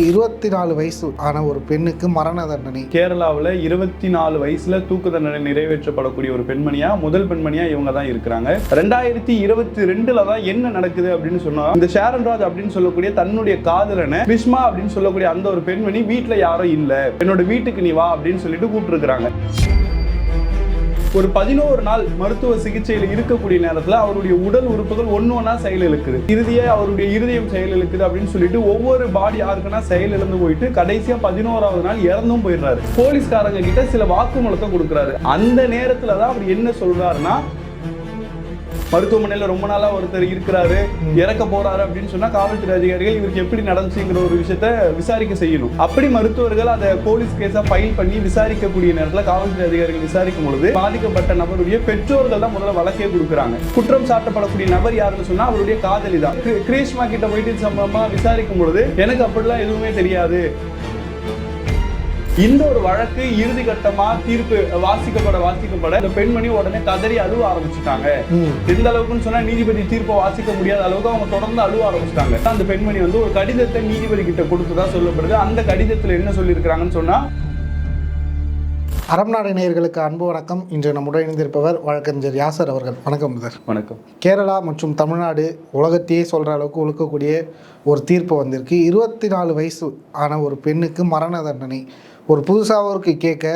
இருபத்தி நாலு வயசு ஆன ஒரு பெண்ணுக்கு மரண தண்டனை. கேரளாவில் இருபத்தி நாலு வயசுல தூக்கு தண்டனை நிறைவேற்றப்படக்கூடிய ஒரு பெண்மணியா முதல் பெண்மணியா இவங்க தான் இருக்கிறாங்க. ரெண்டாயிரத்தி இருபத்தி ரெண்டுல தான் என்ன நடக்குது அப்படின்னு சொன்னா இந்த ஷேரன் ராஜ் அப்படின்னு சொல்லக்கூடிய தன்னுடைய காதலனை கிருஷ்மா அப்படின்னு சொல்லக்கூடிய அந்த ஒரு பெண்மணி வீட்டுல யாரும் இல்ல. என்னோட வீட்டுக்கு நீ வா அப்படின்னு சொல்லிட்டு கூப்பிட்டு ஒரு பதினோரு நாள் மருத்துவ சிகிச்சையில் இருக்கக்கூடிய நேரத்தில் அவருடைய உடல் உறுப்புகள் ஒன்று ஒன்றா செயல் இழுக்குது இறுதியே அவருடைய இருதயம் செயல் இழுக்குது அப்படின்னு சொல்லிட்டு ஒவ்வொரு பாடி யாருக்குன்னா செயல் இழந்து போயிட்டு கடைசியா பதினோராவது நாள் இறந்தும் போயிடுறாரு. போலீஸ்காரங்க கிட்ட சில வாக்குமூலத்தை கொடுக்குறாரு. அந்த நேரத்துல தான் அவர் என்ன சொல்றாருன்னா மருத்துவமனையில ரொம்ப நாளா ஒருத்தர் இருக்கிறாரு இறக்க போறாரு அப்படின்னு சொன்னா காவல்துறை அதிகாரிகள் இவருக்கு எப்படி நடந்துச்சுங்கிற ஒரு விஷயத்த விசாரிக்க செய்யணும். அப்படி மருத்துவர்கள் அதை போலீஸ் கேஸா ஃபைல் பண்ணி விசாரிக்கக்கூடிய நேரத்துல காவல்துறை அதிகாரிகள் விசாரிக்கும் பொழுது பாதிக்கப்பட்ட நபருடைய பெற்றோர்கள் தான் முதல்ல வழக்கே கொடுக்குறாங்க. குற்றம் சாட்டப்படக்கூடிய நபர் யாருன்னு சொன்னா அவருடைய காதலி தான் கிரி- கிரீஷ்மா கிட்ட போயிட்டு சம்பந்தமா விசாரிக்கும் பொழுது எனக்கு அப்படிலாம் எதுவுமே தெரியாது. இந்த ஒரு வழக்கு இறுதி கட்டமா தீர்ப்பு வாசிக்கப்பட வாசிக்கப்பட இந்த பெண்மணி உடனே கதறி அழுவ ஆரம்பிச்சுட்டாங்க. எந்த அளவுக்குன்னு சொன்னா நீதிபதி தீர்ப்பை வாசிக்க முடியாத அளவுக்கு அவங்க தொடர்ந்து அழுவ ஆரம்பிச்சிட்டாங்க. அந்த பெண்மணி வந்து ஒரு கடிதத்தை நீதிபதி கிட்ட கொடுத்ததா சொல்லப்படுது. அந்த கடிதத்துல என்ன சொல்லியிருக்கிறாங்கன்னு சொன்னா அறம் நாடு நேயர்களுக்கு அன்பு வணக்கம். இன்று நம்முடன் இணைந்திருப்பவர் வழக்கறிஞர் யாசர் அவர்கள். வணக்கம் முதர் வணக்கம். கேரளா மற்றும் தமிழ்நாடு உலகத்தையே சொல்கிற அளவுக்கு உழுக்கக்கூடிய ஒரு தீர்ப்பு வந்திருக்கு. இருபத்தி நாலு வயசு ஆன ஒரு பெண்ணுக்கு மரண தண்டனை. ஒரு புதுசாக கேட்க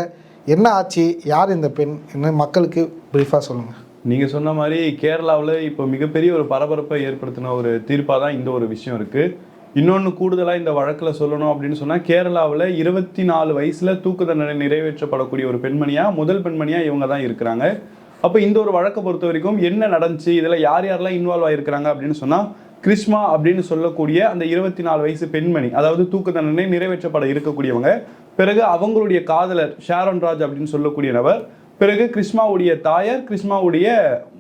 என்ன ஆச்சு? யார் இந்த பெண்? என்ன மக்களுக்கு ப்ரீஃபாக சொல்லுங்கள் நீங்கள் சொன்ன மாதிரி கேரளாவில் இப்போ மிகப்பெரிய ஒரு பரபரப்பை ஏற்படுத்தின ஒரு தீர்ப்பாக தான் இந்த ஒரு விஷயம் இருக்குது இன்னொன்று கூடுதலாக இந்த வழக்கில் சொல்லணும் அப்படின்னு சொன்னால் கேரளாவில் இருபத்தி நாலு வயசில் தூக்கு தண்டனை நிறைவேற்றப்படக்கூடிய ஒரு பெண்மணியாக முதல் பெண்மணியாக இவங்க தான் இருக்கிறாங்க. அப்போ இந்த ஒரு வழக்கை பொறுத்த வரைக்கும் என்ன நடந்துச்சு? இதில் யார் யாரெல்லாம் இன்வால்வ் ஆகிருக்கிறாங்க அப்படின்னு சொன்னால் கிருஷ்மா அப்படின்னு சொல்லக்கூடிய அந்த இருபத்தி நாலு வயசு பெண்மணி அதாவது தூக்கு தண்டனை நிறைவேற்றப்பட இருக்கக்கூடியவங்க பிறகு அவங்களுடைய காதலர் ஷாரோன் ராஜ் அப்படின்னு சொல்லக்கூடிய நபர் பிறகு கிருஷ்மாவுடைய தாயார் கிருஷ்மாவுடைய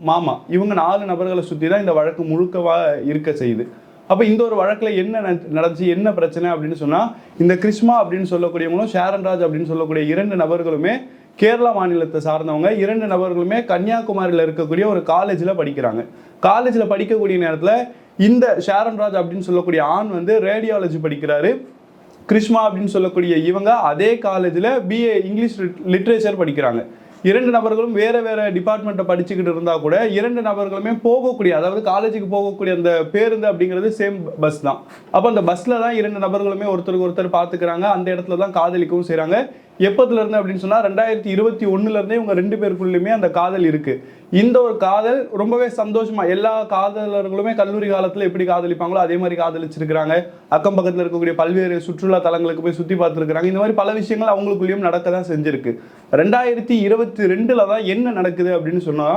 மாமா. இவங்க நாலு நபர்களை சுற்றி தான் இந்த வழக்கு முழுக்கவா இருக்க செய்யுது. அப்போ இந்த ஒரு வழக்கில் என்ன நடந்துச்சு என்ன பிரச்சனை அப்படின்னு சொன்னால் இந்த கிருஷ்மா அப்படின்னு சொல்லக்கூடியவங்களும் ஷாரன் ராஜ் அப்படின்னு சொல்லக்கூடிய இரண்டு நபர்களுமே கேரளா மாநிலத்தை சார்ந்தவங்க இரண்டு நபர்களுமே கன்னியாகுமரியில் இருக்கக்கூடிய ஒரு காலேஜில் படிக்கிறாங்க. காலேஜில் படிக்கக்கூடிய நேரத்தில் இந்த ஷாரன் ராஜ் அப்படின்னு சொல்லக்கூடிய ஆண் வந்து ரேடியாலஜி படிக்கிறாரு. கிருஷ்மா அப்படின்னு சொல்லக்கூடிய இவங்க அதே காலேஜில் பிஏ இங்கிலீஷ் லிட்ரேச்சர் படிக்கிறாங்க. இரண்டு நபர்களும் வேற வேற டிபார்ட்மெண்ட்டை படிச்சுக்கிட்டு இருந்தால் கூட இரண்டு நபர்களுமே போகக்கூடிய அதாவது காலேஜுக்கு போகக்கூடிய அந்த பேருந்து அப்படிங்கிறது சேம் பஸ் தான். அப்போ அந்த பஸ்ல தான் இரண்டு நபர்களுமே ஒருத்தருக்கு ஒருத்தர் பார்த்துக்கிறாங்க அந்த இடத்துல தான் காதலிக்கவும் செய்கிறாங்க எப்பத்துல இருந்து அப்படின்னு சொன்னா ரெண்டாயிரத்தி இருபத்தி ஒண்ணுல இருந்தே இவங்க ரெண்டு பேருக்குள்ளயுமே அந்த காதல் இருக்கு. இந்த ஒரு காதல் ரொம்பவே சந்தோஷமா எல்லா காதலர்களுமே கல்லூரி காலத்துல எப்படி காதலிப்பாங்களோ அதே மாதிரி காதலிச்சிருக்கிறாங்க. அக்கம் பக்கத்துல இருக்கக்கூடிய பல்வேறு சுற்றுலா தலங்களுக்கு போய் சுத்தி பார்த்துருக்காங்க இந்த மாதிரி பல விஷயங்கள் அவங்களுக்குள்ளேயும் நடக்க தான் செஞ்சிருக்கு. ரெண்டாயிரத்தி இருபத்தி ரெண்டுல தான் என்ன நடக்குது அப்படின்னு சொன்னா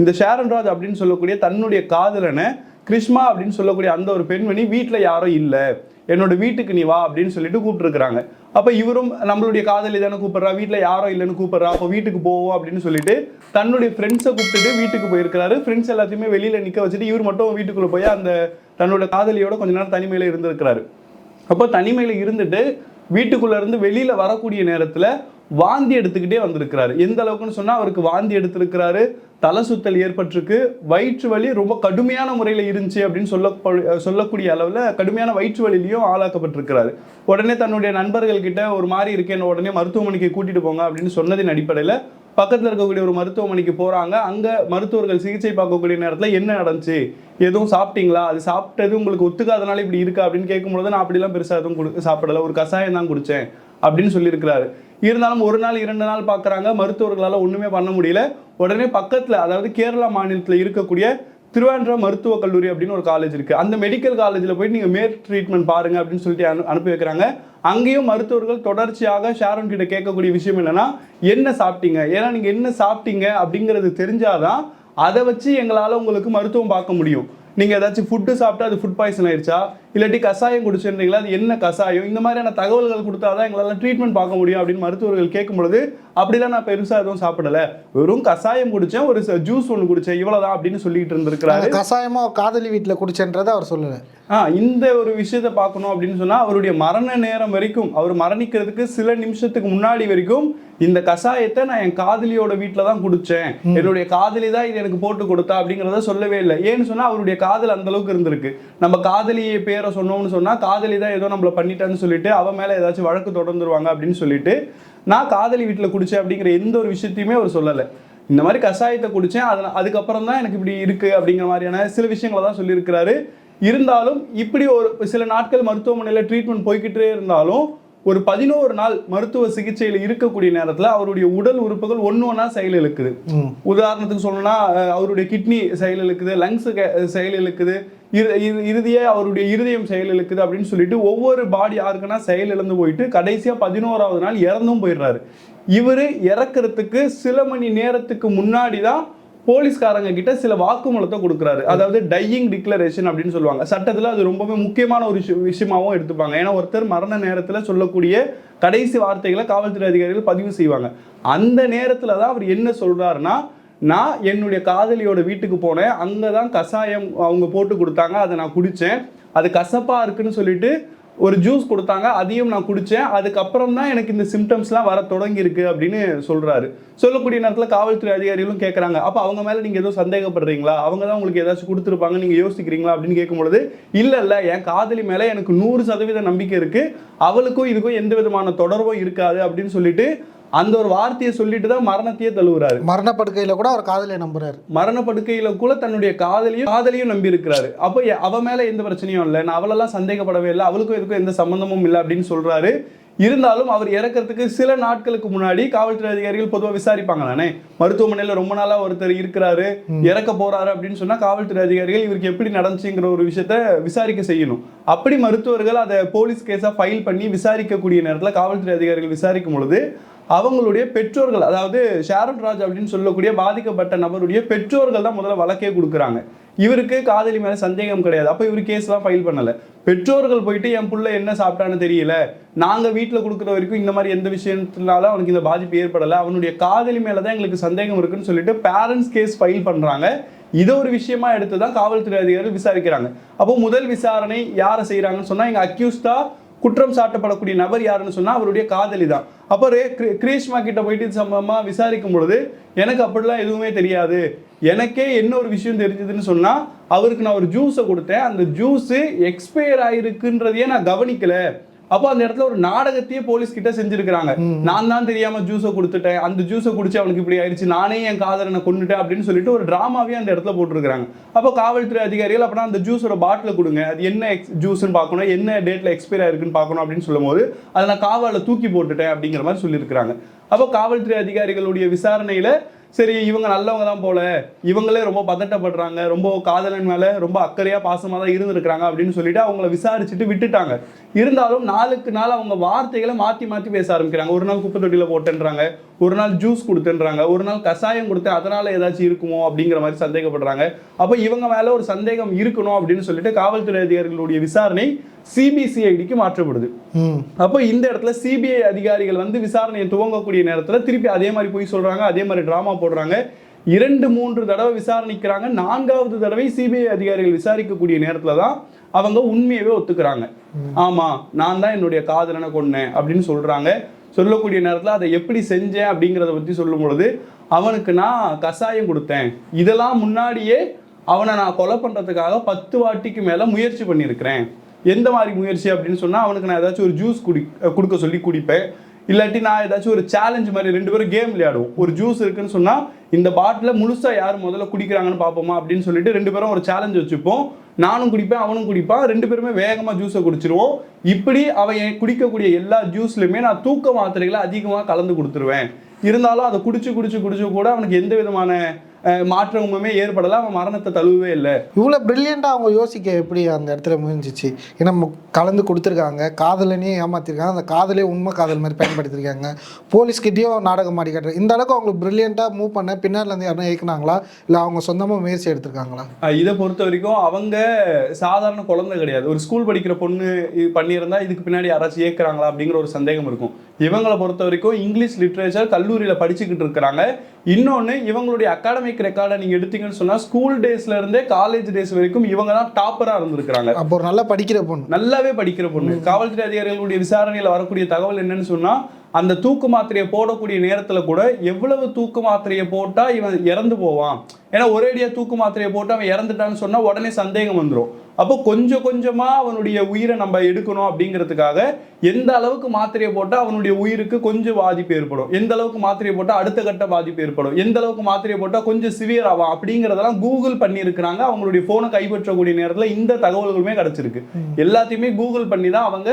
இந்த ஷேரன் ராஜ் அப்படின்னு சொல்லக்கூடிய தன்னுடைய காதலனை கிருஷ்மா அப்படின்னு சொல்லக்கூடிய அந்த ஒரு பெண்மணி வீட்டில் யாரும் இல்லை. என்னோட வீட்டுக்கு நீ வா அப்படின்னு சொல்லிட்டு கூப்பிட்டுருக்குறாங்க. அப்போ இவரும் நம்மளுடைய காதலி தானே கூப்பிட்றா வீட்டில் யாரும் இல்லைன்னு கூப்பிட்றா அப்போ வீட்டுக்கு போவோம் அப்படின்னு சொல்லிட்டு தன்னுடைய ஃப்ரெண்ட்ஸை கூப்பிட்டுட்டு வீட்டுக்கு போயிருக்கிறாரு. ஃப்ரெண்ட்ஸ் எல்லாத்தையுமே வெளியில் நிற்க வச்சுட்டு இவர் மட்டும் வீட்டுக்குள்ளே போய் அந்த தன்னோட காதலியோட கொஞ்ச நேரம் தனிமையில் இருந்திருக்கிறாரு. அப்போ தனிமையில் இருந்துட்டு வீட்டுக்குள்ளேருந்து வெளியில் வரக்கூடிய நேரத்தில் வாந்தி எடுத்துக்கிட்டே வந்திருக்கிறாரு. எந்த அளவுக்குன்னு சொன்னா அவருக்கு வாந்தி எடுத்திருக்கிறாரு. தலை சுத்தல் ஏற்பட்டிருக்கு. வயிற்று வலி ரொம்ப கடுமையான முறையில் இருந்துச்சு அப்படின்னு சொல்ல சொல்லக்கூடிய அளவில் கடுமையான வயிற்று வலியிலையும் ஆளாக்கப்பட்டிருக்கிறாரு. உடனே தன்னுடைய நண்பர்கள் கிட்ட ஒரு மாதிரி இருக்கேன் உடனே மருத்துவமனைக்கு கூட்டிட்டு போங்க அப்படின்னு சொன்னதின் அடிப்படையில் பக்கத்தில் இருக்கக்கூடிய ஒரு மருத்துவமனைக்கு போகிறாங்க அங்கே மருத்துவர்கள் சிகிச்சை பார்க்கக்கூடிய நேரத்தில் என்ன நடந்துச்சு? எதுவும் சாப்பிட்டீங்களா? அது சாப்பிட்டது உங்களுக்கு ஒத்துக்காதனால இப்படி இருக்கா? அப்படின்னு கேட்கும்பொழுது நான் அப்படிலாம் பெருசாக எதுவும் கொடு சாப்பிடல. ஒரு கஷாயம் தான் குடித்தேன் அப்படின்னு சொல்லியிருக்கிறாரு. இருந்தாலும் ஒரு நாள் இரண்டு நாள் பார்க்குறாங்க. மருத்துவர்களால் ஒன்றுமே பண்ண முடியல. உடனே பக்கத்தில் அதாவது கேரளா மாநிலத்தில் இருக்கக்கூடிய திருவாண்டம் மருத்துவக் கல்லூரி அப்படின்னு ஒரு காலேஜ் இருக்குது அந்த மெடிக்கல் காலேஜில் போய் நீங்கள் மேல் ட்ரீட்மெண்ட் பாருங்க அப்படின்னு சொல்லிட்டு அனு அனுப்பி வைக்கிறாங்க. அங்கேயும் மருத்துவர்கள் தொடர்ச்சியாக ஷாரோன் கிட்ட கேட்கக்கூடிய விஷயம் என்னென்னா என்ன சாப்பிட்டீங்க? ஏன்னா நீங்கள் என்ன சாப்பிட்டீங்க அப்படிங்கிறது தெரிஞ்சாதான் அதை வச்சு எங்களால் உங்களுக்கு மருத்துவம் பார்க்க முடியும். நீங்கள் ஏதாச்சும் ஃபுட்டு சாப்பிட்டா அது ஃபுட் பாய்சன் ஆயிடுச்சா? இல்லாட்டி கஷாயம் குடிச்சிருந்தீங்களா? அது என்ன கஷாயம்? இந்த மாதிரியான தகவல்கள் கொடுத்தாதான் எங்களால் ட்ரீட்மெண்ட் பார்க்க முடியும் அப்படின்னு மருத்துவர்கள் கேட்கும் பொழுது அப்படிலாம் நான் பெருசாக எதுவும் சாப்பிடல. வெறும் கஷாயம் குடிச்சேன் ஒரு ஜூஸ் ஒன்று குடிச்சேன் இவ்வளவுதான் அப்படின்னு சொல்லிட்டு இருந்திருக்கிறாரு. கஷாயமா காதலி வீட்டில் குடிச்சன்றதை அவர் சொல்லலை. ஆ இந்த ஒரு விஷயத்தை பார்க்கணும் அப்படின்னு சொன்னா அவருடைய மரண நேரம் வரைக்கும் அவர் மரணிக்கிறதுக்கு சில நிமிஷத்துக்கு முன்னாடி வரைக்கும் இந்த கஷாயத்தை நான் என் காதலியோட வீட்டில் தான் குடிச்சேன். என்னுடைய காதலி தான் இது எனக்கு போட்டு கொடுத்தா அப்படிங்கிறத சொல்லவே இல்லை. ஏன்னு சொன்னா அவருடைய காதல் அந்த அளவுக்கு இருந்திருக்கு. நம்ம காதலியை பேரை பேரை சொன்னோம்னு சொன்னால் காதலி தான் ஏதோ நம்மளை பண்ணிட்டான்னு சொல்லிட்டு அவ மேலே ஏதாச்சும் வழக்கு தொடர்ந்துருவாங்க அப்படின்னு சொல்லிட்டு நான் காதலி வீட்டில் குடிச்சேன் அப்படிங்கிற எந்த ஒரு விஷயத்தையுமே அவர் சொல்லலை. இந்த மாதிரி கஷாயத்தை குடித்தேன் அதில் அதுக்கப்புறம் தான் எனக்கு இப்படி இருக்கு அப்படிங்கிற மாதிரியான சில விஷயங்களை தான் சொல்லியிருக்கிறாரு. இருந்தாலும் இப்படி ஒரு சில நாட்கள் மருத்துவமனையில் ட்ரீட்மெண்ட் போய்கிட்டே இருந்தாலும் ஒரு பதினோரு நாள் மருத்துவ சிகிச்சையில் இருக்கக்கூடிய நேரத்தில் அவருடைய உடல் உறுப்புகள் ஒன்று ஒன்றா செயல் இழுக்குது. உதாரணத்துக்கு சொல்லணும்னா அவருடைய கிட்னி செயல் இழுக்குது லங்ஸ் செயல் இழுக்குது இறு- இறு- இறுதியே அவருடைய இருதயம் செயல் இழுக்குது அப்படின்னு சொல்லிட்டு ஒவ்வொரு பாடி யாருக்குன்னா செயல் இழந்து போயிட்டு கடைசியா பதினோராவது நாள் இறந்தும் போயிடுறாரு. இவரு இறக்குறதுக்கு சில மணி நேரத்துக்கு முன்னாடி தான் போலீஸ்காரங்க கிட்ட சில வாக்குமூலத்தை கொடுக்குறாரு. அதாவது டையிங் டிக்ளரேஷன் அப்படின்னு சொல்லுவாங்க. சட்டத்தில் அது ரொம்பவே முக்கியமான ஒரு விஷயமாகவும் விஷயமாவும் எடுத்துப்பாங்க. ஏன்னா ஒருத்தர் மரண நேரத்தில் சொல்லக்கூடிய கடைசி வார்த்தைகளை காவல்துறை அதிகாரிகள் பதிவு செய்வாங்க. அந்த நேரத்தில் தான் அவர் என்ன சொல்கிறாருன்னா நான் என்னுடைய காதலியோட வீட்டுக்கு போனேன். அங்கே தான் கஷாயம் அவங்க போட்டு கொடுத்தாங்க. அதை நான் குடித்தேன் அது கசப்பாக இருக்குன்னு சொல்லிட்டு ஒரு ஜூஸ் கொடுத்தாங்க அதையும் நான் குடித்தேன் அதுக்கப்புறம் தான் எனக்கு இந்த சிம்டம்ஸ்லாம் வர தொடங்கியிருக்கு அப்படின்னு சொல்கிறாரு சொல்லக்கூடிய நேரத்தில் காவல்துறை அதிகாரிகளும் கேட்குறாங்க அப்போ அவங்க மேலே நீங்கள் எதுவும் சந்தேகப்படுறீங்களா? அவங்க தான் உங்களுக்கு ஏதாச்சும் கொடுத்துருப்பாங்க நீங்கள் யோசிக்கிறீங்களா அப்படின்னு கேட்கும்பொழுது இல்லை இல்லை என் காதலி மேலே எனக்கு நூறு சதவீத நம்பிக்கை இருக்குது அவளுக்கும் இதுக்கும் எந்த விதமான தொடர்பும் இருக்காது அப்படின்னு சொல்லிட்டு அந்த ஒரு வார்த்தையை சொல்லிட்டு தான் மரணத்தையே தழுவுறாரு. மரணப்படுக்கையில் கூட அவர் காதலியை நம்புறாரு. மரண படுக்கையில கூட தன்னுடைய காதலியும் காதலியும் நம்பி இருக்கிறாரு அப்போ அவ மேல எந்த பிரச்சனையும் இல்லை. நான் அவளெல்லாம் சந்தேகப்படவே இல்லை. அவளுக்கும் இதுக்கும் எந்த சம்பந்தமும் இல்லை அப்படின்னு சொல்றாரு. இருந்தாலும் அவர் இறக்கறதுக்கு சில நாட்களுக்கு முன்னாடி காவல்துறை அதிகாரிகள் பொதுவாக விசாரிப்பாங்க தானே? மருத்துவமனையில் ரொம்ப நாளா ஒருத்தர் இருக்கிறாரு. இறக்க போறாரு அப்படின்னு சொன்னா காவல்துறை அதிகாரிகள் இவருக்கு எப்படி நடந்துச்சுங்கிற ஒரு விஷயத்த விசாரிக்க செய்யணும். அப்படி மருத்துவர்கள் அதை போலீஸ் கேஸா ஃபைல் பண்ணி விசாரிக்கக்கூடிய நேரத்தில் காவல்துறை அதிகாரிகள் விசாரிக்கும் பொழுது அவங்களுடைய பெற்றோர்கள் அதாவது ஷாரன் ராஜ் அப்படின்னு சொல்லக்கூடிய பாதிக்கப்பட்ட நபருடைய பெற்றோர்கள் தான் முதல்ல வழக்கே கொடுக்குறாங்க. இவருக்கு காதலி மேலே சந்தேகம் கிடையாது. அப்போ இவர் கேஸ்லாம் ஃபைல் பண்ணலை. பெற்றோர்கள் போயிட்டு என் புள்ள என்ன சாப்பிட்டான்னு தெரியல. நாங்கள் வீட்டில் கொடுக்குற வரைக்கும் இந்த மாதிரி எந்த விஷயத்தினால அவனுக்கு இந்த பாதிப்பு ஏற்படலை. அவனுடைய காதலி மேலே தான் எங்களுக்கு சந்தேகம் இருக்குன்னு சொல்லிட்டு பேரண்ட்ஸ் கேஸ் ஃபைல் பண்ணுறாங்க இதை ஒரு விஷயமா எடுத்து தான் காவல்துறை அதிகாரிகள் விசாரிக்கிறாங்க. அப்போ முதல் விசாரணை யாரை செய்கிறாங்கன்னு சொன்னால் எங்கள் அக்யூஸ்டா குற்றம் சாட்டப்படக்கூடிய நபர் யாருன்னு சொன்னால் அவருடைய காதலி தான் அப்போ ரே- கிரீஷ்மா கிட்ட போயிட்டு இது விசாரிக்கும் பொழுது எனக்கு அப்படிலாம் எதுவுமே தெரியாது. எனக்கே என்ன ஒரு விஷயம் தெரிஞ்சதுன்னு சொன்னால் அவருக்கு நான் ஒரு ஜூஸை கொடுத்தேன். அந்த ஜூஸு எக்ஸ்பயர் ஆகிருக்குன்றதையே நான் கவனிக்கலை. அப்போ அந்த இடத்துல ஒரு நாடகத்தையே போலீஸ் கிட்ட செஞ்சிருக்கிறாங்க. நான் தான் தெரியாம ஜூஸை கொடுத்துட்டேன். அந்த ஜூஸை குடிச்சு அவனுக்கு இப்படி ஆயிடுச்சு. நானே என் காதலனை கொண்டுட்டேன் அப்படின்னு சொல்லிட்டு ஒரு டிராமாவே அந்த இடத்துல போட்டிருக்காங்க அப்போ காவல்துறை அதிகாரிகள் அப்படின்னா அந்த ஜூஸோட பாட்டில கொடுங்க. அது என்ன எக்ஸ் ஜூஸ்னு பார்க்கணும். என்ன டேட்ல எக்ஸ்பைர் ஆயிருக்குன்னு பார்க்கணும் அப்படின்னு சொல்லும்போது அதை நான் காவலில் தூக்கி போட்டுட்டேன் அப்படிங்கிற மாதிரி சொல்லியிருக்கிறாங்க. அப்போ காவல்துறை அதிகாரிகளுடைய விசாரணையில சரி இவங்க நல்லவங்க தான் போல. இவங்களே ரொம்ப பதட்டப்படுறாங்க. ரொம்ப காதலன் மேல ரொம்ப அக்கறையா பாசமா தான் இருந்திருக்கிறாங்க அப்படின்னு சொல்லிட்டு அவங்கள விசாரிச்சுட்டு விட்டுட்டாங்க. இருந்தாலும் நாளுக்கு நாள் அவங்க வார்த்தைகளை மாத்தி மாத்தி பேச ஆரம்பிக்கிறாங்க. ஒரு நாள் குப்பை தொட்டியில போட்டேன்றாங்க. ஒரு நாள் ஜூஸ் கொடுத்தேன்றாங்க. ஒரு நாள் கஷாயம் கொடுத்தேன் அதனால ஏதாச்சும் இருக்குமோ அப்படிங்கிற மாதிரி சந்தேகப்படுறாங்க. அப்போ இவங்க மேல ஒரு சந்தேகம் இருக்கணும் அப்படின்னு சொல்லிட்டு காவல்துறை அதிகாரிகளுடைய விசாரணை சிபிசிஐடிக்கு மாற்றப்படுது. அப்போ இந்த இடத்துல சிபிஐ அதிகாரிகள் வந்து விசாரணையை துவங்கக்கூடிய நேரத்தில் திருப்பி அதே மாதிரி போய் சொல்றாங்க அதே மாதிரி டிராமா போடுறாங்க. இரண்டு மூன்று தடவை விசாரணிக்கிறாங்க. நான்காவது தடவை சிபிஐ அதிகாரிகள் விசாரிக்கக்கூடிய நேரத்தில் தான் அவங்க உண்மையவே ஒத்துக்கிறாங்க. ஆமா நான் தான் என்னுடைய காதலனை கொன்னேன் அப்படின்னு சொல்றாங்க. சொல்லக்கூடிய நேரத்தில் அதை எப்படி செஞ்சேன் அப்படிங்கிறத பற்றி சொல்லும் பொழுது அவனுக்கு நான் கஷாயம் கொடுத்தேன். இதெல்லாம் முன்னாடியே அவனை நான் கொலை பண்ணுறதுக்காக பத்து வாட்டிக்கு மேலே முயற்சி பண்ணியிருக்கிறேன். எந்த மாதிரி முயற்சி அப்படின்னு சொன்னால் அவனுக்கு நான் ஏதாச்சும் ஒரு ஜூஸ் குடி கொடுக்க சொல்லி குடிப்பேன். இல்லாட்டி நான் ஏதாச்சும் ஒரு சேலஞ்ச் மாதிரி ரெண்டு பேரும் கேம் விளையாடுவோம். ஒரு ஜூஸ் இருக்குன்னு சொன்னால் இந்த பாட்டில் முழுசாக யார் முதல்ல குடிக்கிறாங்கன்னு பார்ப்போமா அப்படின்னு சொல்லிட்டு ரெண்டு பேரும் ஒரு சேலஞ்ச் வச்சுப்போம். நானும் குடிப்பேன் அவனும் குடிப்பான். ரெண்டு பேருமே வேகமாக ஜூஸை குடிச்சிருவோம். இப்படி அவன் குடிக்கக்கூடிய எல்லா ஜூஸ்லையுமே நான் தூக்க மாத்திரைகளை அதிகமாக கலந்து கொடுத்துருவேன். இருந்தாலும் அதை குடிச்சு குடிச்சு குடிச்சு கூட அவனுக்கு எந்த விதமான மாற்றமுமே ஏற்படலை. அவன் மரணத்தை தழுவவே இல்லை. இவ்வளோ ப்ரில்லியண்ட்டாக அவங்க யோசிக்க எப்படி அந்த இடத்துல முயற்சிச்சு ஏன்னா கலந்து கொடுத்துருக்காங்க. காதலனையும் ஏமாத்திருக்காங்க. அந்த காதலே உண்மை காதல் மாதிரி பயன்படுத்தியிருக்காங்க போலீஸ்கிட்டேயும் நாடகம் ஆடி காட்டுறாங்க இந்த அளவுக்கு அவங்களுக்கு ப்ரில்லியண்ட்டாக மூவ் பண்ண பின்னாடில இருந்து யாரும் இயக்குனாங்களா? இல்லை அவங்க சொந்தமாக முயற்சி எடுத்திருக்காங்களா? இதை பொறுத்த வரைக்கும் அவங்க சாதாரண குழந்தை கிடையாது. ஒரு ஸ்கூல் படிக்கிற பொண்ணு இது பண்ணியிருந்தா இதுக்கு பின்னாடி யாராச்சும் ஏற்கிறாங்களா அப்படிங்கிற ஒரு சந்தேகம் இருக்கும். இவங்களை பொறுத்த வரைக்கும் இங்கிலீஷ் லிட்ரேச்சர் கல்லூரியில் படிச்சுக்கிட்டு இருக்கிறாங்க. இன்னொன்று இவங்களுடைய அகாடமிக் ரெக்கார்டை நீங்கள் எடுத்தீங்கன்னு சொன்னால் ஸ்கூல் டேஸ்ல இருந்தே காலேஜ் டேஸ் வரைக்கும் இவங்க தான் டாப்பராக இருந்திருக்கிறாங்க. அப்போ நல்லா படிக்கிற பொண்ணு. நல்லாவே படிக்கிற பொண்ணு. காவல்துறை அதிகாரிகளுடைய விசாரணையில் வரக்கூடிய தகவல் என்னன்னு சொன்னா அந்த தூக்கு மாத்திரையை போடக்கூடிய நேரத்துல கூட எவ்வளவு தூக்கு மாத்திரையை போட்டா இவன் இறந்து போவான்? ஏன்னா ஒரேடியா தூக்கு மாத்திரையை போட்டு அவன் இறந்துட்டான்னு சொன்னா உடனே சந்தேகம் வந்துடும் அப்போ கொஞ்சம் கொஞ்சமா அவனுடைய உயிரை நம்ம எடுக்கணும் அப்படிங்கிறதுக்காக எந்த அளவுக்கு மாத்திரையை போட்டா அவனுடைய உயிருக்கு கொஞ்சம் பாதிப்பு ஏற்படும். எந்த அளவுக்கு மாத்திரையை போட்டா அடுத்த கட்ட பாதிப்பு ஏற்படும். எந்த அளவுக்கு மாத்திரையை போட்டா கொஞ்சம் சிவியர் ஆகும் அப்படிங்கிறதெல்லாம் கூகுள் பண்ணியிருக்கிறாங்க. அவங்களுடைய போனை கைப்பற்றக்கூடிய நேரத்துல இந்த தகவல்களுமே கிடைச்சிருக்கு. எல்லாத்தையுமே கூகுள் பண்ணி தான் அவங்க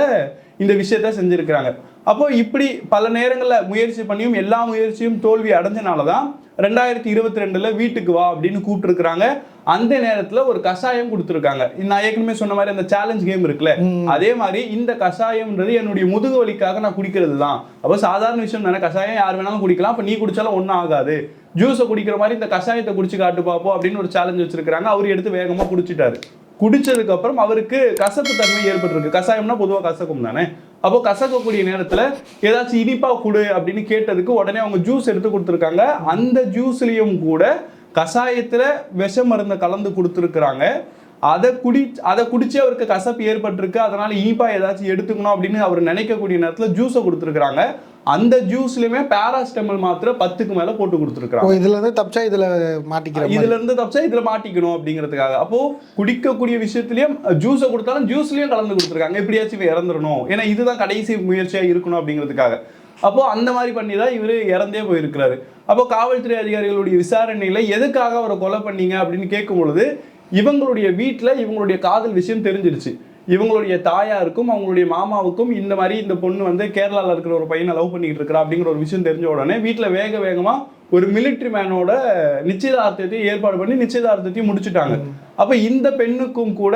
இந்த விஷயத்த செஞ்சிருக்கிறாங்க. அப்போ இப்படி பல நேரங்கள்ல முயற்சி பண்ணியும் எல்லா முயற்சியும் தோல்வி அடைஞ்சனால தான் ரெண்டாயிரத்தி இருபத்தி ரெண்டுல வீட்டுக்கு வா அப்படின்னு கூப்பிட்டுருக்காங்க அந்த நேரத்துல ஒரு கஷாயம் கொடுத்துருக்காங்க. நான் ஏற்கனவே சொன்ன மாதிரி அந்த சேலஞ்ச் கேம் இருக்குல்ல? அதே மாதிரி இந்த கஷாயம்ன்றது என்னுடைய முதுகு வலிக்காக நான் குடிக்கிறது தான். அப்போ சாதாரண விஷயம் தானே. கஷாயம் யார் வேணாலும் குடிக்கலாம். அப்போ நீ குடிச்சாலும் ஒன்றும் ஆகாது. ஜூஸை குடிக்கிற மாதிரி இந்த கஷாயத்தை குடிச்சு காட்டு பார்ப்போம் அப்படின்னு ஒரு சேலஞ்ச் வச்சிருக்காங்க அவர் எடுத்து வேகமா குடிச்சிட்டாரு. குடிச்சதுக்கு அப்புறம் அவருக்கு கசப்பு தன்மை ஏற்பட்டிருக்கு. கஷாயம்னா பொதுவா கசக்கும் தானே. அப்போ கசக்கக்கூடிய நேரத்துல ஏதாச்சும் இனிப்பா கொடு அப்படின்னு கேட்டதுக்கு உடனே அவங்க ஜூஸ் எடுத்து கொடுத்துருக்காங்க. அந்த ஜூஸ்லயும் கூட கஷாயத்துல விஷ மருந்தை கலந்து கொடுத்துருக்குறாங்க. அதை குடி அதை குடிச்சு அவருக்கு கசப்பு ஏற்பட்டிருக்கு. அதனால இனிப்பா ஏதாச்சும் எடுத்துக்கணும் அப்படின்னு அவர் நினைக்கக்கூடிய நேரத்துல ஜூஸை கொடுத்துருக்குறாங்க. அந்த ஜூஸ்லயுமே பாராஸ்டமல் மாத்திரை பத்துக்கு மேல போட்டு கொடுத்துருக்காங்க இதுல இருந்து தப்பிச்சா இதுல மாட்டிக்கிற மாதிரி. இதுல இருந்து தப்பிச்சா இதுல மாட்டிக்கணும் அப்படிங்கிறதுக்காக. அப்போ குடிக்கக்கூடிய விஷயத்திலயும் ஜூஸை கொடுத்தாலும் ஜூஸ்லயும் கலந்து கொடுத்துருக்காங்க. எப்படியாச்சும் இவன் இறந்துடணும். ஏன்னா இதுதான் கடைசி முயற்சியா இருக்கணும் அப்படிங்கிறதுக்காக. அப்போ அந்த மாதிரி பண்ணி தான் இவர் இறந்தே போயிருக்கிறாரு. அப்போ காவல்துறை அதிகாரிகளுடைய விசாரணையில எதுக்காக அவரை கொலை பண்ணீங்க அப்படின்னு கேட்கும் பொழுது இவங்களுடைய வீட்டுல இவங்களுடைய காதல் விஷயம் தெரிஞ்சிருச்சு. இவங்களுடைய தாயாருக்கும் அவங்களுடைய மாமாவுக்கும் இந்த மாதிரி இந்த பொண்ணு வந்து கேரளாவில் இருக்கிற ஒரு பையனை லவ் பண்ணிக்கிட்டு இருக்கிறா அப்படிங்கிற ஒரு விஷயம் தெரிஞ்ச உடனே வீட்டில் வேக வேகமாக ஒரு மிலிட்ரி மேனோட நிச்சயதார்த்தத்தையும் ஏற்பாடு பண்ணி நிச்சயதார்த்தத்தையும் முடிச்சுட்டாங்க. அப்போ இந்த பெண்ணுக்கும் கூட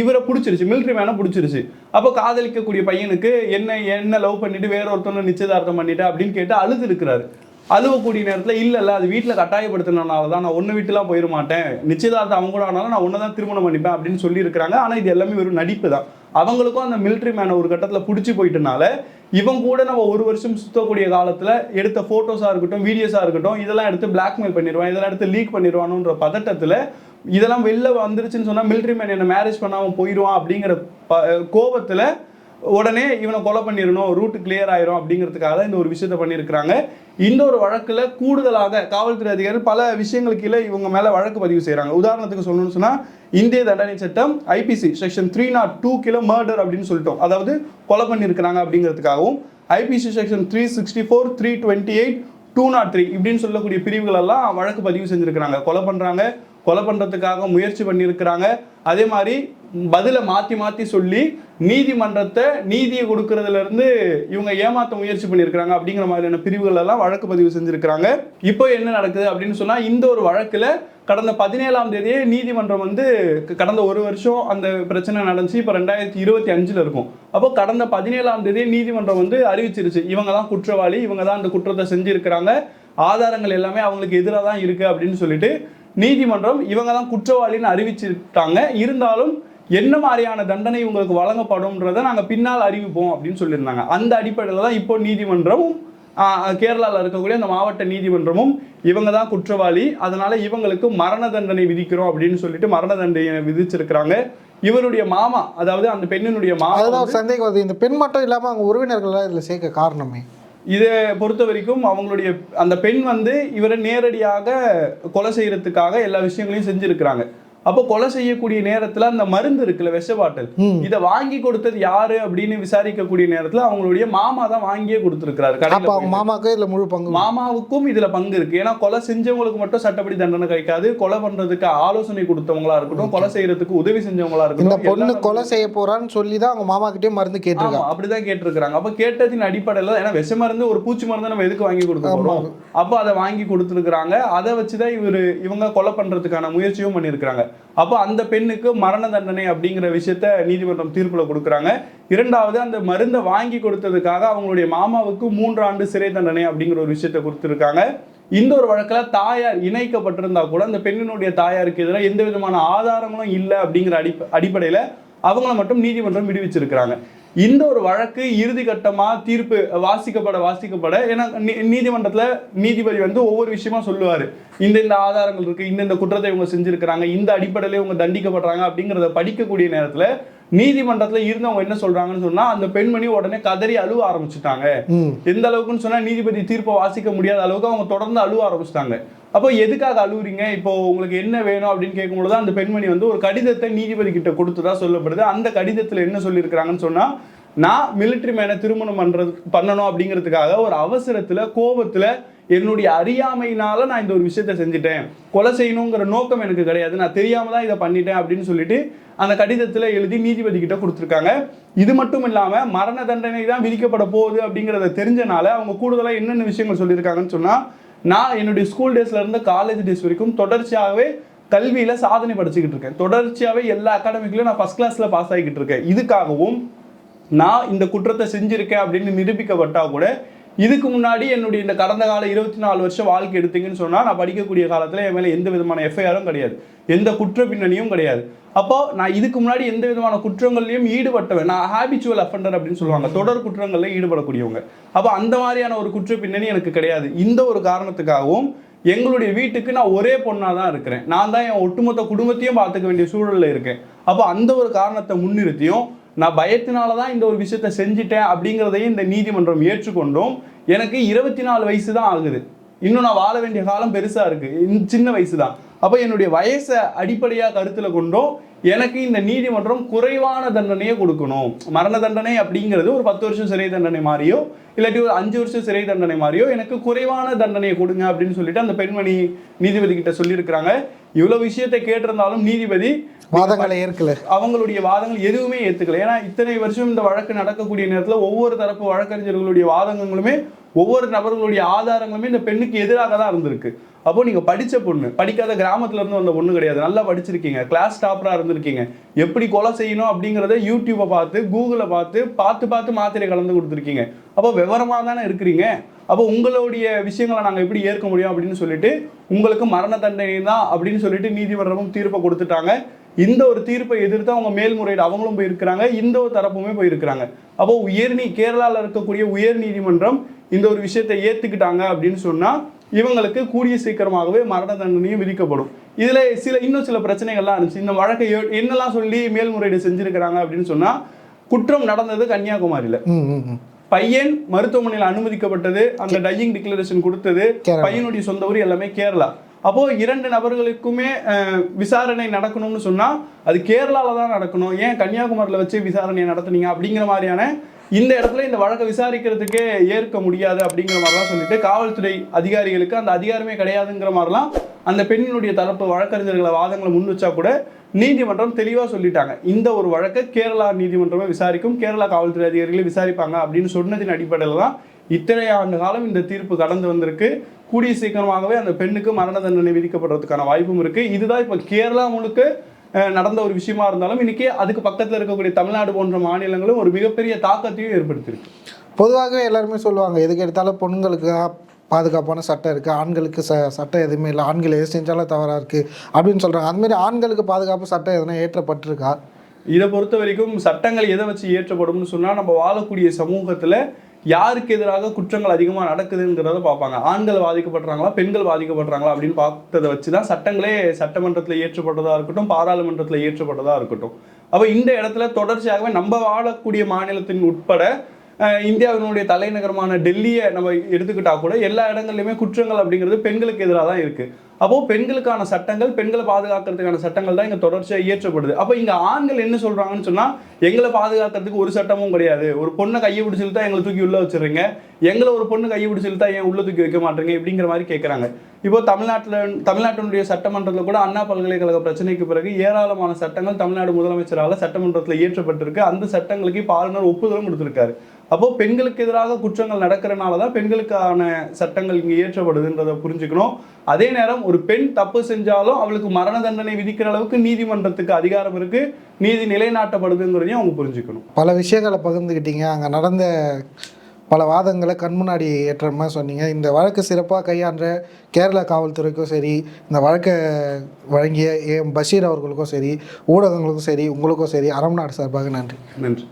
இவரை பிடிச்சிருச்சு மிலிட்ரி மேனை பிடிச்சிருச்சு. அப்போ காதலிக்கக்கூடிய பையனுக்கு என்ன என்ன லவ் பண்ணிட்டு வேற ஒருத்தவங்க நிச்சயதார்த்தம் பண்ணிட்டு அப்படின்னு கேட்டு அழுது இருக்கிறாரு. அழுவக்கூடிய நேரத்தில் இல்ல இல்ல அது வீட்டில் கட்டாயப்படுத்தினால தான் நான் ஒன்று வீட்டுலாம் போயிட மாட்டேன். நிச்சயதார்த்தம் அவங்க கூட ஆனாலும் நான் ஒன்று தான் திருமணம் பண்ணிப்பேன் அப்படின்னு சொல்லி ஆனால் இது எல்லாமே வெறும் நடிப்பு தான். அவங்களுக்கும் அந்த மிலிட்ரி மேனை ஒரு கட்டத்தில் பிடிச்சி போயிட்டனால இவங்க கூட நம்ம ஒரு வருஷம் சுத்தக்கூடிய காலத்தில் எடுத்த ஃபோட்டோஸாக இருக்கட்டும் வீடியோஸாக இருக்கட்டும் இதெல்லாம் எடுத்து பிளாக்மெயில் பண்ணிடுவான் இதெல்லாம் எடுத்து லீக் பண்ணிடுவானுன்ற பதட்டத்தில் இதெல்லாம் வெளில வந்துருச்சுன்னு சொன்னால் மிலிட்ரி மேன் என்ன மேரேஜ் பண்ணாமல் போயிடுவான் அப்படிங்கிற ப- கோபத்தில் உடனே இவனை கொலை பண்ணிடணும் ரூட்டு கிளியர் ஆயிரும் அப்படிங்கிறதுக்காக தான் இந்த ஒரு விஷயத்த பண்ணியிருக்கிறாங்க. இந்த ஒரு வழக்கில் கூடுதலாக காவல்துறை அதிகாரிகள் பல விஷயங்களுக்கு கீழே இவங்க மேலே வழக்கு பதிவு செய்கிறாங்க உதாரணத்துக்கு சொல்லணும்னு சொன்னால் இந்திய தண்டனை சட்டம் IPC section three naught two kilo murder அப்படின்னு சொல்லிட்டோம். அதாவது கொலை பண்ணியிருக்கிறாங்க அப்படிங்கிறதுக்காகவும் IPC section three sixty four three twenty eight two naught three இப்படின்னு சொல்லக்கூடிய பிரிவுகள் எல்லாம் வழக்கு பதிவு செஞ்சுருக்கிறாங்க. கொலை பண்ணுறாங்க கொலை பண்ணுறதுக்காக முயற்சி பண்ணியிருக்கிறாங்க. அதே மாதிரி பதிலை மாற்றி மாற்றி சொல்லி நீதிமன்றத்தை நீதியை கொடுக்கறதுலேருந்து இவங்க ஏமாற்ற முயற்சி பண்ணியிருக்கிறாங்க அப்படிங்கிற மாதிரியான பிரிவுகள் எல்லாம் வழக்கு பதிவு செஞ்சுருக்கிறாங்க. இப்போ என்ன நடக்குது அப்படின்னு சொன்னால் இந்த ஒரு வழக்கில் கடந்த பதினேழாம் தேதியே நீதிமன்றம் வந்து கடந்த ஒரு வருஷம் அந்த பிரச்சனை நடந்துச்சு. இப்போ ரெண்டாயிரத்தி இருபத்தி அஞ்சில் இருக்கும். அப்போ கடந்த பதினேழாம் தேதியே நீதிமன்றம் வந்து அறிவிச்சிருச்சு. இவங்க தான் குற்றவாளி இவங்க தான் அந்த குற்றத்தை செஞ்சுருக்கிறாங்க. ஆதாரங்கள் எல்லாமே அவங்களுக்கு எதிராக தான் இருக்குது அப்படின்னு சொல்லிட்டு நீதிமன்றம் இவங்க தான் குற்றவாளின்னு அறிவிச்சிட்டாங்க இருந்தாலும் என்ன மாதிரியான தண்டனை உங்களுக்கு வழங்கப்படும்ன்றதை நாங்கள் பின்னால் அறிவிப்போம் அப்படின்னு சொல்லியிருந்தாங்க. அந்த அடிப்படையில் தான் இப்போ நீதிமன்றமும் கேரளாவில் இருக்கக்கூடிய அந்த மாவட்ட நீதிமன்றமும் இவங்க தான் குற்றவாளி. அதனால இவங்களுக்கு மரண தண்டனை விதிக்கிறோம் அப்படின்னு சொல்லிட்டு மரண தண்டனை விதிச்சிருக்கிறாங்க. இவருடைய மாமா அதாவது அந்த பெண்ணினுடைய மாமா சந்தேகம் இந்த பெண் மட்டும் இல்லாம அவங்க உறவினர்கள் இதுல சேர்க்க காரணமே? இதை பொறுத்த வரைக்கும் அவங்களுடைய அந்த பெண் வந்து இவரை நேரடியாக கொலை செய்கிறதுக்காக எல்லா விஷயங்களையும் செஞ்சுருக்கிறாங்க. அப்போ கொலை செய்யக்கூடிய நேரத்துல அந்த மருந்து இருக்குல்ல விஷ பாட்டில். இதை வாங்கி கொடுத்தது யாரு அப்படின்னு விசாரிக்கக்கூடிய நேரத்துல அவங்களுடைய மாமா தான் வாங்கியே கொடுத்துருக்கிறாரு மாமாக்கு இதுல முழு பங்கு மாமாவுக்கும் இதுல பங்கு இருக்கு. ஏன்னா கொலை செஞ்சவங்களுக்கு மட்டும் சட்டப்படி தண்டனை கிடைக்காது. கொலை பண்றதுக்கு ஆலோசனை கொடுத்தவங்களா இருக்கட்டும் கொலை செய்யறதுக்கு உதவி செஞ்சவங்களா இந்த இருக்கட்டும் பொண்ணு எல்லாரும் கொலை செய்ய போறான்னு சொல்லி தான் அவங்க மாமா கிட்டே மருந்து கேட்டிருக்காங்க அப்படிதான் கேட்டிருக்காங்க அப்ப கேட்டதின் அடிப்படையில ஏன்னா விஷ மருந்து ஒரு பூச்சி மருந்து நம்ம எதுக்கு வாங்கி கொடுக்க. போறோம்? அப்போ அதை வாங்கி கொடுத்துருக்காங்க அதை வச்சுதான் இவரு இவங்க கொலை பண்றதுக்கான முயற்சியும் பண்ணியிருக்கிறாங்க. அப்போ அந்த பெண்ணுக்கு மரண தண்டனை அப்படிங்கிற விஷயத்த நீதிமன்றம் தீர்ப்பில் கொடுக்குறாங்க. இரண்டாவது அந்த மருந்தை வாங்கி கொடுத்ததுக்காக அவங்களுடைய மாமாவுக்கு மூன்று ஆண்டு சிறை தண்டனை அப்படிங்கிற ஒரு விஷயத்த கொடுத்துருக்காங்க. இந்த ஒரு வழக்கில் தாயார் இணைக்கப்பட்டிருந்தா கூட அந்த பெண்ணினுடைய தாயாருக்கு எதிராக எந்த விதமான ஆதாரங்களும் இல்லை அப்படிங்கிற அடிப்ப அடிப்படையில அவங்கள மட்டும் நீதிமன்றம் விடுவிச்சிருக்கிறாங்க. இந்த ஒரு வழக்கு இறுதி கட்டமா தீர்ப்பு வாசிக்கப்பட வாசிக்கப்பட ஏன்னா நீ- நீதிமன்றத்துல நீதிபதி வந்து ஒவ்வொரு விஷயமா சொல்லுவாரு. இந்த இந்த ஆதாரங்கள் இருக்கு இந்த இந்த குற்றத்தை இவங்க செஞ்சிருக்கிறாங்க இந்த அடிப்படையிலே இவங்க தண்டிக்கப்படுறாங்க அப்படிங்கிறத படிக்கக்கூடிய நேரத்துல நீதிமன்றத்துல இருந்தவங்க என்ன சொல்றாங்கன்னு சொன்னா அந்த பெண்மணி உடனே கதறி அழுவ ஆரம்பிச்சுட்டாங்க. எந்த அளவுக்குன்னு சொன்னா நீதிபதி தீர்ப்பை வாசிக்க முடியாத அளவுக்கு அவங்க தொடர்ந்து அழுவ ஆரம்பிச்சிட்டாங்க. அப்போ எதுக்காக அழுவுறீங்க? இப்போ உங்களுக்கு என்ன வேணும் அப்படின்னு கேட்கும்பொழுது அந்த பெண்மணி வந்து ஒரு கடிதத்தை நீதிபதி கிட்ட கொடுத்ததா சொல்லப்படுது. அந்த கடிதத்துல என்ன சொல்லியிருக்கிறாங்கன்னு சொன்னா நான் மிலிட்ரி மேனை திருமணம் பண்றது பண்ணணும் அப்படிங்கிறதுக்காக ஒரு அவசரத்துல கோபத்துல என்னுடைய அறியாமையினால நான் இந்த ஒரு விஷயத்த செஞ்சுட்டேன். கொலை செய்யணுங்கிற நோக்கம் எனக்கு கிடையாது. நான் தெரியாம தான் இதை பண்ணிட்டேன் அப்படின்னு சொல்லிட்டு அந்த கடிதத்துல எழுதி நீதிபதி கிட்ட கொடுத்துருக்காங்க. இது மட்டும் இல்லாம மரண தண்டனை தான் விதிக்கப்பட போகுது அப்படிங்கிறத தெரிஞ்சனால அவங்க கூடுதலா என்னென்ன விஷயங்கள் சொல்லியிருக்காங்கன்னு சொன்னா நான் என்னுடைய ஸ்கூல் டேஸ்ல இருந்து காலேஜ் டேஸ் வரைக்கும் தொடர்ச்சியாகவே கல்வியில சாதனை படிச்சுக்கிட்டு இருக்கேன். தொடர்ச்சியாவே எல்லா அகாடமிக்லயும் நான் ஃபர்ஸ்ட் கிளாஸ்ல பாஸ் ஆகிக்கிட்டு இருக்கேன். இதுக்காகவும் நான் இந்த குற்றத்தை செஞ்சிருக்கேன் அப்படின்னு நிரூபிக்கப்பட்டா கூட இதுக்கு முன்னாடி என்னுடைய இந்த கடந்த கால இருபத்தி நாலு வருஷம் வாழ்க்கை எடுத்தீங்கன்னு சொன்னால் நான் படிக்கக்கூடிய காலத்தில் என் மேலே எந்த விதமான எஃப்ஐஆரும் கிடையாது. எந்த குற்ற பின்னணியும் கிடையாது. அப்போ நான் இதுக்கு முன்னாடி எந்த விதமான குற்றங்கள்லையும் ஈடுபட்டவன் நான் ஹாபிச்சுவல் அஃபண்டர் அப்படின்னு சொல்லுவாங்க. தொடர் குற்றங்களில் ஈடுபடக்கூடியவங்க. அப்போ அந்த மாதிரியான ஒரு குற்ற பின்னணி எனக்கு கிடையாது. இந்த ஒரு காரணத்துக்காகவும் எங்களுடைய வீட்டுக்கு நான் ஒரே பொண்ணாக தான் இருக்கிறேன். நான் தான் என் ஒட்டுமொத்த குடும்பத்தையும் பார்த்துக்க வேண்டிய சூழலில் இருக்கேன். அப்போ அந்த ஒரு காரணத்தை முன்னிறுத்தியும் நான் பயத்தினால தான் இந்த ஒரு விஷயத்தை செஞ்சிட்டேன் அப்படிங்கிறதையும் இந்த நீதிமன்றம் ஏற்றுக்கொண்டும். எனக்கு இருபத்தி நாலு வயசு தான் ஆகுது. இன்னும் நான் வாழ வேண்டிய காலம் பெருசாக இருக்குது சின்ன வயசு தான் அப்போ என்னுடைய வயசை அடிப்படையாக கருத்தில் கொண்டும். எனக்கு இந்த நீதிமன்றம் குறைவான தண்டனையை கொடுக்கணும். மரண தண்டனை அப்படிங்கிறது ஒரு பத்து வருஷம் சிறை தண்டனை மாதிரியோ இல்லாட்டி ஒரு அஞ்சு வருஷம் சிறை தண்டனை மாதிரியோ எனக்கு குறைவான தண்டனையை கொடுங்க அப்படின்னு சொல்லிட்டு அந்த பெண்மணி நீதிபதி கிட்ட சொல்லியிருக்கிறாங்க. இவ்வளவு விஷயத்தை கேட்டிருந்தாலும் நீதிபதி வாதங்களை ஏற்கல. அவங்களுடைய வாதங்கள் எதுவுமே ஏத்துக்கல. ஏன்னா இத்தனை வருஷம் இந்த வழக்கு நடக்கக்கூடிய நேரத்துல ஒவ்வொரு தரப்பு வழக்கறிஞர்களுடைய வாதங்களுமே ஒவ்வொரு நபர்களுடைய ஆதாரங்களுமே இந்த பெண்ணுக்கு எதிராக தான் இருந்திருக்கு. அப்போ நீங்க படிச்ச பொண்ணு படிக்காத கிராமத்துல இருந்து வந்த பொண்ணு கிடையாது. நல்லா படிச்சிருக்கீங்க கிளாஸ் டாப்பரா இருந்திருக்கீங்க. எப்படி கொலை செய்யணும் அப்படிங்கறத யூடியூப்பை பார்த்து கூகுளை பார்த்து பார்த்து பார்த்து மாத்திரை கலந்து கொடுத்துருக்கீங்க. அப்போ விவரமா தானே இருக்கிறீங்க. அப்போ உங்களுடைய விஷயங்களை நாங்கள் எப்படி ஏற்க முடியும் அப்படின்னு சொல்லிட்டு உங்களுக்கு மரண தண்டனை தான் அப்படின்னு சொல்லிட்டு நீதிமன்றமும் தீர்ப்பை கொடுத்துட்டாங்க. இந்த ஒரு தீர்ப்பை எதிர்த்து அவங்க மேல்முறையீடு அவங்களும் போயிருக்கிறாங்க இந்த ஒரு தரப்புமே போயிருக்கிறாங்க. அப்போ உயர்நீ கேரளாவில் இருக்கக்கூடிய உயர் நீதிமன்றம் இந்த ஒரு விஷயத்தை ஏற்றுக்கிட்டாங்க அப்படின்னு சொன்னால் இவங்களுக்கு கூடிய சீக்கிரமாகவே மரண தண்டனையும் விதிக்கப்படும். இதுல சில இன்னும் சில பிரச்சனைகள்லாம் இருந்துச்சு. இந்த வழக்கை என்னெல்லாம் சொல்லி மேல்முறையீடு செஞ்சிருக்கிறாங்க அப்படின்னு சொன்னா குற்றம் நடந்தது கன்னியாகுமரியில. பையன் மருத்துவமனையில் அனுமதிக்கப்பட்டது அந்த டையிங் டிக்ளரேஷன் கொடுத்தது. பையனுடைய சொந்த ஊர் எல்லாமே கேரளா. அப்போ இரண்டு நபர்களுக்குமே விசாரணை நடக்கணும்னு சொன்னா அது கேரளால தான் நடக்கணும். ஏன் கன்னியாகுமரியில வச்சு விசாரணையை நடத்துனீங்க அப்படிங்கிற மாதிரியான இந்த இடத்துல இந்த வழக்கை விசாரிக்கிறதுக்கே ஏற்க முடியாது அப்படிங்கிற மாதிரிலாம் சொல்லிட்டு காவல்துறை அதிகாரிகளுக்கு அந்த அதிகாரமே கிடையாதுங்கிற மாதிரிலாம் அந்த பெண்ணினுடைய தரப்பு வழக்கறிஞர்களை வாதங்களை முன் வச்சா கூட நீதிமன்றம் தெளிவாக சொல்லிட்டாங்க. இந்த ஒரு வழக்கை கேரளா நீதிமன்றமே விசாரிக்கும் கேரளா காவல்துறை அதிகாரிகளை விசாரிப்பாங்க அப்படின்னு சொன்னதின் அடிப்படையில் தான் இத்தனை ஆண்டு காலம் இந்த தீர்ப்பு கடந்து வந்திருக்கு. கூடிய சீக்கிரமாகவே அந்த பெண்ணுக்கு மரண தண்டனை விதிக்கப்படுறதுக்கான வாய்ப்பும் இருக்கு. இதுதான் இப்போ கேரளா முழுக்க நடந்த ஒரு விஷயமா இருந்தாலும் இன்னைக்கு அதுக்கு பக்கத்துல இருக்கக்கூடிய தமிழ்நாடு போன்ற மாநிலங்களும் ஒரு மிகப்பெரிய தாக்கத்தையும் ஏற்படுத்தியிருக்கு. பொதுவாகவே எல்லாருமே சொல்லுவாங்க எதுக்கு எடுத்தாலும் பொண்ணுங்களுக்கு பாதுகாப்பான சட்டம் இருக்குது ஆண்களுக்கு ச சட்டம் எதுவுமே இல்லை ஆண்கள் எது செஞ்சாலும் தவறாக இருக்குது அப்படின்னு சொல்கிறாங்க அதுமாரி ஆண்களுக்கு பாதுகாப்பு சட்டம் எதனா ஏற்றப்பட்டிருக்கா? இதை பொறுத்த வரைக்கும் சட்டங்கள் எதை வச்சு இயற்றப்படும்னு சொன்னா நம்ம வாழக்கூடிய சமூகத்துல யாருக்கு எதிராக குற்றங்கள் அதிகமாக நடக்குதுங்கிறத பார்ப்பாங்க. ஆண்கள் பாதிக்கப்படுறாங்களா பெண்கள் பாதிக்கப்படுறாங்களா அப்படின்னு பார்த்ததை வச்சு தான் சட்டங்களே சட்டமன்றத்தில் இயற்றப்பட்டதாக இருக்கட்டும் பாராளுமன்றத்தில் இயற்றப்பட்டதாக இருக்கட்டும். அப்போ இந்த இடத்துல தொடர்ச்சியாகவே நம்ம வாழக்கூடிய மாநிலத்தின் உட்பட இந்தியாவினுடைய தலைநகரமான டெல்லியை நம்ம எடுத்துக்கிட்டா கூட எல்லா இடங்கள்லையுமே குற்றங்கள் அப்படிங்கிறது பெண்களுக்கு எதிராக தான் இருக்குது அப்போ பெண்களுக்கான சட்டங்கள் பெண்களை பாதுகாக்கிறதுக்கான சட்டங்கள் தான் இங்க தொடர்ச்சியாக இயற்றப்படுது. அப்போ இங்க ஆண்கள் என்ன சொல்றாங்கன்னு சொன்னா எங்களை பாதுகாக்கிறதுக்கு ஒரு சட்டமும் கிடையாது. ஒரு பொண்ணை கையை பிடிச்சி இழுத்தா எங்களை தூக்கி உள்ள வச்சிருங்க எங்களை ஒரு பொண்ணு கையை பிடிச்சி இழுத்தா ஏன் உள்ள தூக்கி வைக்க மாட்டேங்க இப்படிங்கிற மாதிரி கேட்குறாங்க இப்போ தமிழ்நாட்டில் தமிழ்நாட்டினுடைய சட்டமன்றத்தில் கூட அண்ணா பல்கலைக்கழக பிரச்சனைக்கு பிறகு ஏராளமான சட்டங்கள் தமிழ்நாடு முதலமைச்சரால் சட்டமன்றத்தில் இயற்றப்பட்டிருக்கு. அந்த சட்டங்களுக்கு இப்போ ஆளுநர் ஒப்புதலும் கொடுத்துருக்காரு. அப்போ பெண்களுக்கு எதிராக குற்றங்கள் நடக்கிறனால தான் பெண்களுக்கான சட்டங்கள் இங்கே இயற்றப்படுதுன்றதை புரிஞ்சுக்கணும். அதே நேரம் ஒரு பெண் தப்பு செஞ்சாலும் அவளுக்கு மரண தண்டனை விதிக்கிற அளவுக்கு நீதிமன்றத்துக்கு அதிகாரம் இருக்கு நீதி நிலைநாட்டப்படுதுங்கிறதையும் அவங்க புரிஞ்சுக்கணும். பல விஷயங்களை பகிர்ந்துக்கிட்டீங்க அங்கே நடந்த பல வாதங்களை கண்முன்னாடி ஏற்ற மாதிரி சொன்னீங்க. இந்த வழக்கு சிறப்பாக கையாண்ட கேரளா காவல்துறைக்கும் சரி இந்த வழக்கை வழங்கிய ஏ பஷீர் அவர்களுக்கும் சரி ஊடகங்களுக்கும் சரி உங்களுக்கும் சரி அறம் நாடு சார்பாக நன்றி. நன்றி.